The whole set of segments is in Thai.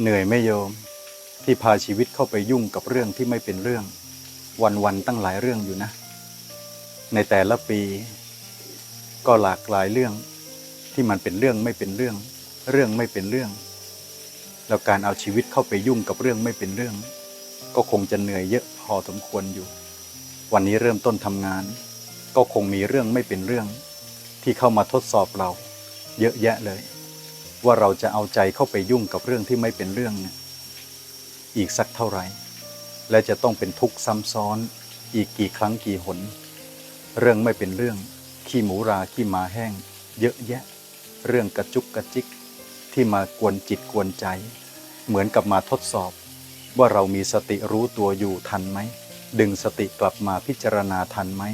เหนื่อยไม่โยม ที่พาชีวิตเข้าไปยุ่งกับเรื่องที่ไม่เป็นเรื่อง วันๆตั้งหลายเรื่องอยู่นะ ในแต่ละปี ก็หลากหลายเรื่องที่มันเป็นเรื่องไม่เป็นเรื่อง เรื่องไม่เป็นเรื่อง แล้วการเอาชีวิตเข้าไปยุ่งกับเรื่องไม่เป็นเรื่อง ก็คงจะเหนื่อยเยอะพอสมควรอยู่ วันนี้เริ่มต้นทำงาน ก็คงมีเรื่องไม่เป็นเรื่อง ที่เข้ามาทดสอบเรา เยอะแยะเลย ว่าเราจะเอาใจเข้าไปยุ่งกับเรื่องที่ไม่เป็นเรื่องอีกสักเท่าไหร่ และจะต้องเป็นทุกข์ซ้ำซ้อนอีกกี่ครั้งกี่หน เรื่องไม่เป็นเรื่อง ขี้หมูราขี้มาแห้ง เยอะแยะ เรื่องกระจุกกระจิกที่มากวนจิตกวนใจ เหมือนกับมาทดสอบ ว่าเรามีสติรู้ตัวอยู่ทันไหม ดึงสติกลับมาพิจารณาทันไหม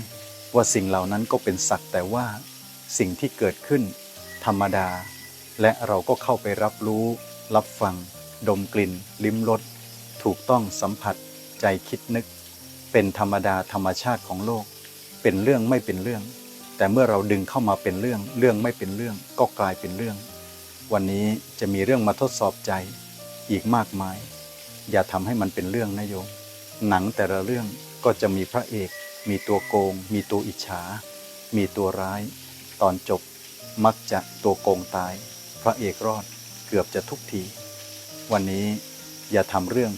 ว่าสิ่งเหล่านั้นก็เป็นสักแต่ว่า สิ่งที่เกิดขึ้น ธรรมดา และเราก็เข้าไปรับรู้ รับฟัง ดมกลิ่น ลิ้มรสถูกต้องสัมผัส ใจคิดนึก เป็นธรรมดาธรรมชาติของโลก เป็นเรื่องไม่เป็นเรื่อง แต่เมื่อเราดึงเข้ามาเป็นเรื่อง เรื่องไม่เป็นเรื่อง ก็กลายเป็นเรื่อง วันนี้จะมีเรื่องมาทดสอบใจอีกมากมาย อย่าทำให้มันเป็นเรื่องนะโยมหนังแต่ละเรื่องก็จะมีพระเอก มีตัวโกง มีตัวอิจฉา มีตัวร้าย ตอนจบมักจะตัวโกงตาย พระเอกรอดเกือบจะทุกที วันนี้อย่าทำเรื่อง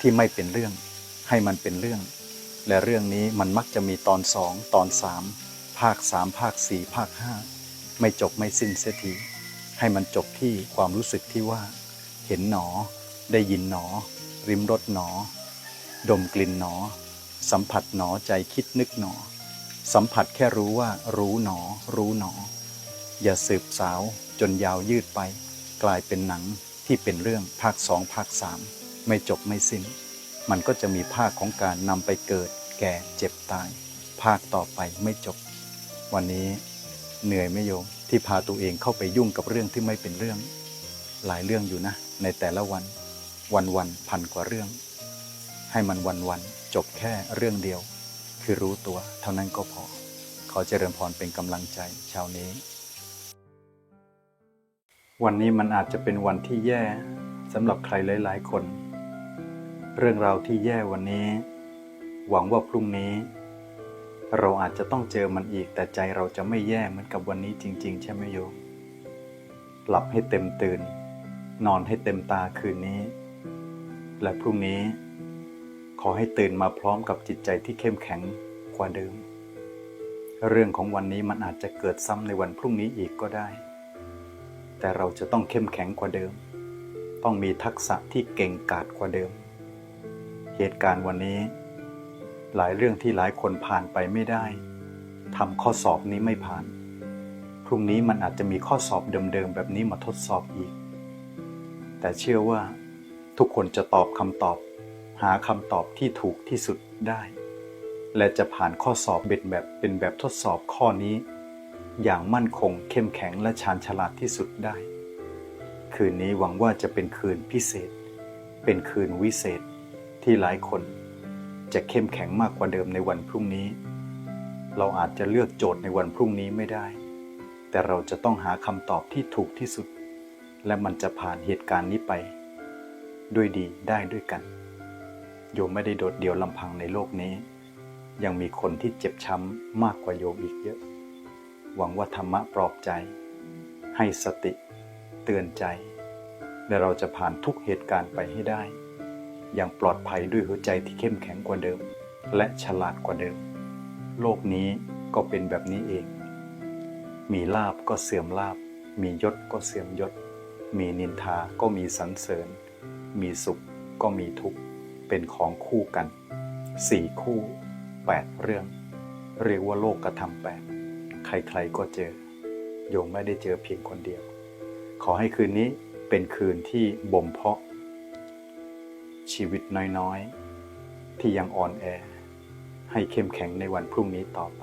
ที่ไม่เป็นเรื่อง ให้มันเป็นเรื่อง และเรื่องนี้มันมักจะมีตอนสองตอนสามภาคสามภาคสี่ภาคห้าไม่จบไม่สิ้นเสียทีให้มันจบที่ความรู้สึกที่ว่า เห็นหนอ ได้ยินหนอ ริมรสหนอ ดมกลิ่นหนอ สัมผัสหนอใจคิดนึกหนอ สัมผัสแค่รู้ว่ารู้หนอ รู้หนอ อย่าสืบสาวจนยาวยืดไป กลายเป็นหนังที่เป็นเรื่องภาคสองภาคสามไม่จบไม่สิ้น มันก็จะมีภาคของการนำไปเกิด แก่เจ็บตาย ภาคต่อไปไม่จบ วันนี้เหนื่อยไม่โยมที่พาตัวเองเข้าไปยุ่งกับเรื่องที่ไม่เป็นเรื่อง หลายเรื่องอยู่นะ ในแต่ละวัน วันวันพันกว่าเรื่อง ให้มันวันวันจบแค่เรื่องเดียว คือรู้ตัวเท่านั้นก็พอ ขอเจริญพรเป็นกำลังใจช้านี้ วันนี้มันอาจจะเป็นวันที่แย่สำหรับใครหลาย ๆ คน เรื่องราวที่แย่วันนี้ หวังว่าพรุ่งนี้ เราอาจจะต้องเจอมันอีกแต่ใจเราจะไม่แย่เหมือนกับวันนี้จริง ๆ ใช่ไหมโยมหลับให้เต็มตื่น นอนให้เต็มตาคืนนี้ และพรุ่งนี้ ขอให้ตื่นมาพร้อมกับจิตใจที่เข้มแข็งกว่าเดิม เรื่องของวันนี้มันอาจจะเกิดซ้ำในวันพรุ่งนี้อีกก็ได้ แต่เราจะต้องเข้มแข็งกว่าเดิม ต้องมีทักษะที่เก่งกาจกว่าเดิม เหตุการณ์วันนี้ หลายเรื่องที่หลายคนผ่านไปไม่ได้ทำข้อสอบนี้ไม่ผ่าน พรุ่งนี้มันอาจจะมีข้อสอบเดิมๆแบบนี้มาทดสอบอีก แต่เชื่อว่าทุกคนจะตอบคำตอบ หาคำตอบที่ถูกที่สุดได้ และจะผ่านข้อสอบเป็นแบบเป็นแบบทดสอบข้อนี้ อย่างมั่นคงเข้มแข็งและชาญฉลาดที่สุดได้ คืนนี้หวังว่าจะเป็นคืนพิเศษ เป็นคืนวิเศษที่หลายคนจะเข้มแข็งมากกว่าเดิมในวันพรุ่งนี้ เราอาจจะเลือกโจทย์ในวันพรุ่งนี้ไม่ได้ แต่เราจะต้องหาคำตอบที่ถูกที่สุด และมันจะผ่านเหตุการณ์นี้ไป ด้วยดีได้ด้วยกัน โยมไม่ได้โดดเดี่ยวลำพังในโลกนี้ ยังมีคนที่เจ็บช้ำมากกว่าโยมอีกเยอะ หวังว่าธรรมะปลอบใจ ให้สติเตือนใจ และเราจะผ่านทุกเหตุการณ์ไปให้ได้ อย่างปลอดภัยด้วยหัวใจที่เข้มแข็งกว่าเดิม และฉลาดกว่าเดิม โลกนี้ก็เป็นแบบนี้เอง มีลาบก็เสื่อมลาบ มียศก็เสื่อมยศ มีนินทาก็มีสรรเสริญ มีสุขก็มีทุกข์ เป็นของคู่กันสี่คู่แปดเรื่อง เรียกว่าโลกกระทำแปด ใครๆก็เจอ โยมไม่ได้เจอเพียงคนเดียว ขอให้คืนนี้เป็นคืนที่บ่มเพาะ ชีวิตน้อยๆ ที่ยังอ่อนแอ ให้เข้มแข็งในวันพรุ่งนี้ต่อไป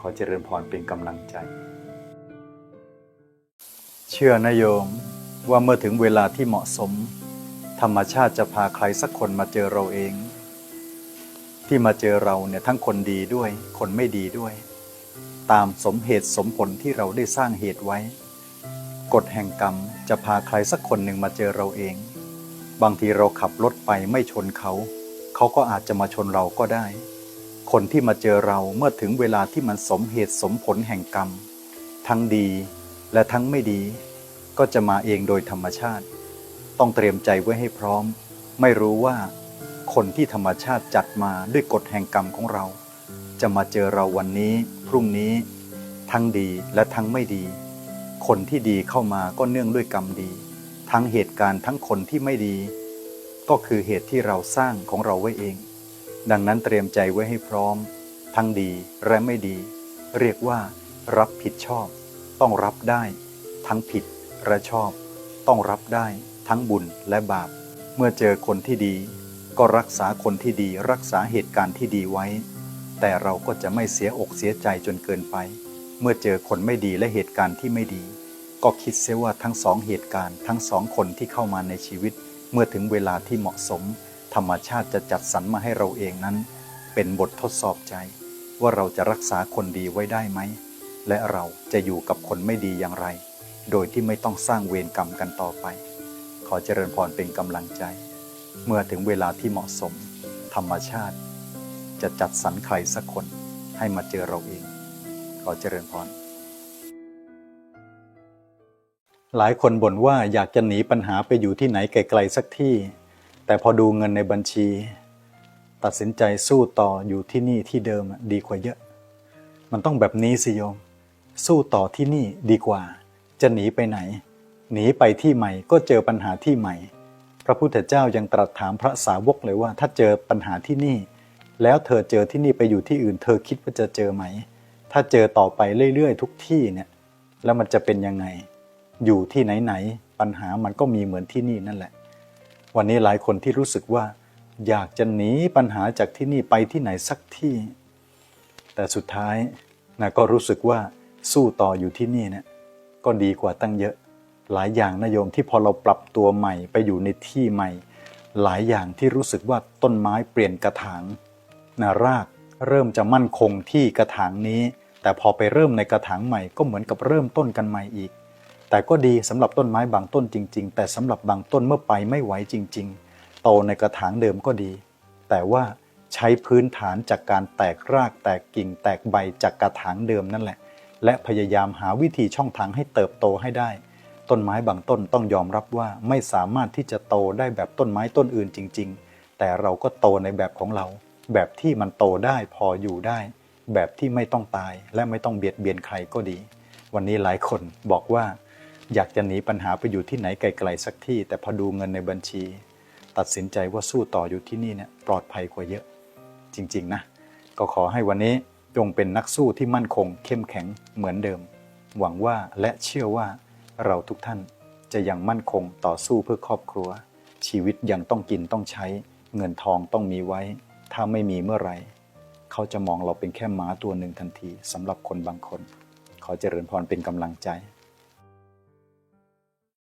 ขอเจริญพรเป็นกำลังใจ เชื่อนะโยมว่าเมื่อถึงเวลาที่เหมาะสม ธรรมชาติจะพาใครสักคนมาเจอเราเอง ที่มาเจอเราเนี่ยทั้งคนดีด้วย คนไม่ดีด้วย ตามสมเหตุสมผลที่เราได้สร้างเหตุไว้ กฎแห่งกรรมจะพาใครสักคนหนึ่งมาเจอเราเอง บางทีเราขับรถไปไม่ชนเขา เขาก็อาจจะมาชนเราก็ได้ คนที่มาเจอเราเมื่อถึงเวลาที่มันสมเหตุสมผลแห่งกรรม ทั้งดีและทั้งไม่ดี ก็จะมาเองโดยธรรมชาติ ต้องเตรียมใจไว้ให้พร้อม ไม่รู้ว่า คนที่ธรรมชาติจัดมาด้วยกฎแห่งกรรมของเรา จะมาเจอเราวันนี้ รุ่งนี้ ทั้งดีและทั้งไม่ดี คนที่ดีเข้ามาก็เนื่องด้วยกรรมดี ทั้งเหตุการณ์ทั้งคนที่ไม่ดี ก็คือเหตุที่เราสร้างของเราไว้เอง ดังนั้นเตรียมใจไว้ให้พร้อม ทั้งดีและไม่ดี เรียกว่า รับผิดชอบ ต้องรับได้ ทั้งผิดและชอบ ต้องรับได้ ทั้งบุญและบาป เมื่อเจอคนที่ดี ก็รักษาคนที่ดีรักษาเหตุการณ์ที่ดีไว้ แต่เราก็จะไม่เสียอกเสียใจจนเกินไป เมื่อเจอคนไม่ดีและเหตุการณ์ที่ไม่ดี ก็คิดเสียว่าทั้งสองเหตุการณ์ทั้งสองคนที่เข้ามาในชีวิต เมื่อถึงเวลาที่เหมาะสม ธรรมชาติจะจัดสรรมาให้เราเองนั้น เป็นบททดสอบใจ ว่าเราจะรักษาคนดีไว้ได้ไหม และเราจะอยู่กับคนไม่ดีอย่างไร โดยที่ไม่ต้องสร้างเวรกรรมกันต่อไป ขอเจริญพรเป็นกำลังใจ เมื่อถึงเวลาที่เหมาะสม ธรรมชาติ จะจัดสรรใครสักคนให้มาเจอเราเอง ขอเจริญพร หลายคนบ่นว่าอยากจะหนีปัญหาไปอยู่ที่ไหนไกลๆสักที่ แต่พอดูเงินในบัญชี ตัดสินใจสู้ต่ออยู่ที่นี่ที่เดิมดีกว่าเยอะ มันต้องแบบนี้สิโยม สู้ต่อที่นี่ดีกว่า จะหนีไปไหน หนีไปที่ใหม่ก็เจอปัญหาที่ใหม่ พระพุทธเจ้ายังตรัสถามพระสาวกเลยว่าถ้าเจอปัญหาที่นี่ แล้วเธอเจอที่นี่ไปอยู่ที่อื่น เธอคิดว่าจะเจอไหม ถ้าเจอต่อไปเรื่อยๆ ทุกที่เนี่ย แล้วมันจะเป็นยังไง อยู่ที่ไหนๆปัญหามันก็มีเหมือนที่นี่นั่นแหละ วันนี้หลายคนที่รู้สึกว่า อยากจะหนีปัญหาจากที่นี่ไปที่ไหนสักที่ แต่สุดท้ายนะก็รู้สึกว่าสู้ต่ออยู่ที่นี่เนี่ยก็ดีกว่าตั้งเยอะ หลายอย่างนะโยมที่พอเราปรับตัวใหม่ไปอยู่ในที่ใหม่ หลายอย่างที่รู้สึกว่าต้นไม้เปลี่ยนกระถาง นะรากเริ่มจะมั่นคงที่กระถางนี้ แต่พอไปเริ่มในกระถางใหม่ก็เหมือนกับเริ่มต้นกันใหม่อีก แต่ก็ดีสำหรับต้นไม้บางต้นจริง ๆ แต่สำหรับบางต้นเมื่อไปไม่ไหวจริง ๆ โตในกระถางเดิมก็ดี แต่ว่าใช้พื้นฐานจากการแตกรากแตกกิ่งแตกใบจากกระถางเดิมนั่นแหละ และพยายามหาวิธีช่องทางให้เติบโตให้ได้ ต้นไม้บางต้นต้องยอมรับว่าไม่สามารถที่จะโตได้แบบต้นไม้ต้นอื่นจริง ๆ แต่เราก็โตในแบบของเรา แบบที่มันโตได้พออยู่ได้ แบบที่ไม่ต้องตายและไม่ต้องเบียดเบียนใครก็ดี วันนี้หลายคนบอกว่า อยากจะหนีปัญหาไปอยู่ที่ไหนไกลๆสักที่ แต่พอดูเงินในบัญชี ตัดสินใจว่าสู้ต่ออยู่ที่นี่เนี่ยปลอดภัยกว่าเยอะ จริง ๆ นะ ก็ขอให้วันนี้จงเป็นนักสู้ที่มั่นคง เข้มแข็งเหมือนเดิม หวังว่าและเชื่อว่าเราทุกท่านจะยังมั่นคงต่อสู้เพื่อครอบครัว ชีวิตยังต้องกินต้องใช้ เงินทองต้องมีไว้ ถ้าไม่มีเมื่อไรเขาจะมองเราเป็นแค่หมาตัวหนึ่งทันทีสำหรับคนบางคน ขอเจริญพรเป็นกำลังใจ